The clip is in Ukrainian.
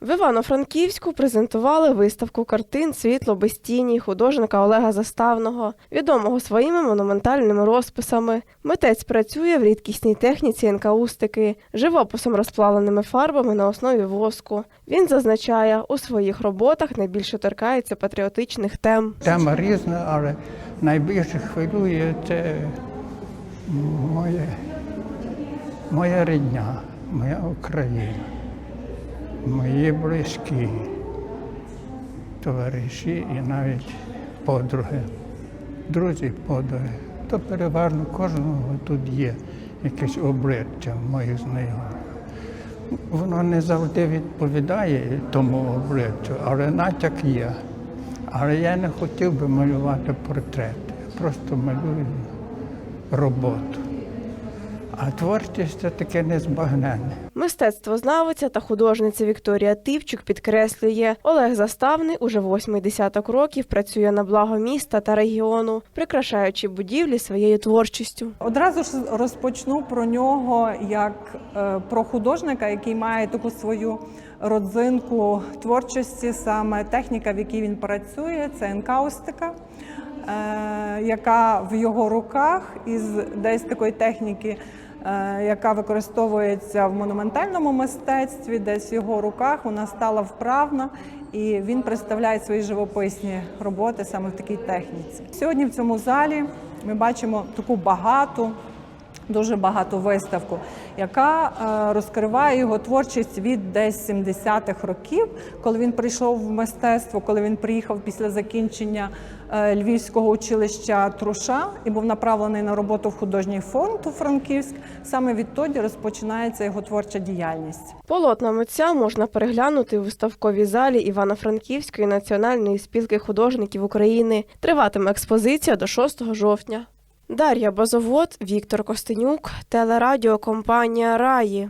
В Івано-Франківську презентували виставку картин Світло без тіні художника Олега Заставного, відомого своїми монументальними розписами. Митець працює в рідкісній техніці енкаустики, живописом розплавленими фарбами на основі воску. Він зазначає, у своїх роботах найбільше торкається патріотичних тем. Тема різна, але найбільше хвилює це моє, моя рідня, моя Україна, мої близькі, товариші і навіть подруги, друзі, подруги. То переважно кожного тут є якесь обличчя моїх знайомих. Воно не завжди відповідає тому обличчю, але натяк є. Але я не хотів би малювати портрети, я просто малюю роботу. А творчість це таке незбагненне. Мистецтвознавиця та художниця Вікторія Тивчук підкреслює, Олег Заставний уже восьмий десяток років працює на благо міста та регіону, прикрашаючи будівлі своєю творчістю. Одразу ж розпочну про нього як е, про художника, який має таку свою родзинку творчості, саме техніка, в якій він працює, це енкаустика, яка в його руках із десь такої техніки. е, Яка використовується в монументальному мистецтві, десь в його руках вона стала вправна, і він представляє свої живописні роботи саме в такій техніці. Сьогодні в цьому залі ми бачимо таку багату, дуже багату виставку, яка е, розкриває його творчість від десь 70-х років, коли він прийшов в мистецтво, коли він приїхав після закінчення е, Львівського училища Труша і був направлений на роботу в художній фонд у Франківськ. Саме відтоді розпочинається його творча діяльність. Полотна митця можна переглянути у виставковій залі Івано-Франківської національної спілки художників України. Триватиме експозиція до 6 жовтня. Дар'я Базовод, Віктор Костенюк, телерадіокомпанія Раї.